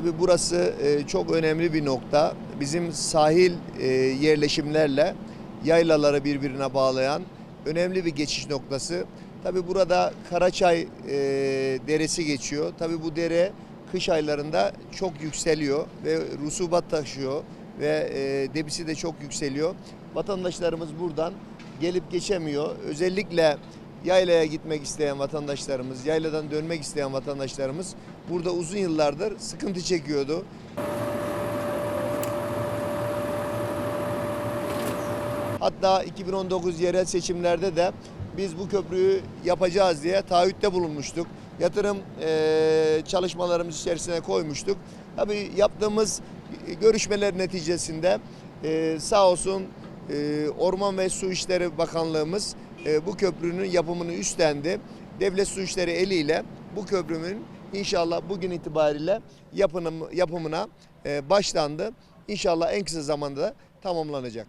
Tabii burası e, çok önemli bir nokta. Bizim sahil e, yerleşimlerle yaylaları birbirine bağlayan önemli bir geçiş noktası. Tabii burada Karaçay e, deresi geçiyor. Tabii bu dere kış aylarında çok yükseliyor ve rusubat taşıyor ve e, debisi de çok yükseliyor. Vatandaşlarımız buradan gelip geçemiyor. Özellikle yaylaya gitmek isteyen vatandaşlarımız, yayladan dönmek isteyen vatandaşlarımız burada uzun yıllardır sıkıntı çekiyordu. Hatta 2019 yerel seçimlerde de biz bu köprüyü yapacağız diye taahhütte bulunmuştuk. Yatırım eee, çalışmalarımız içerisine koymuştuk. Tabii yaptığımız görüşmeler neticesinde eee, sağ olsun eee, Orman ve Su İşleri Bakanlığımız eee, bu köprünün yapımını üstlendi. Devlet Su İşleri eliyle bu köprünün inşallah bugün itibariyle yapınım, yapımına eee, başlandı. İnşallah en kısa zamanda da tamamlanacak.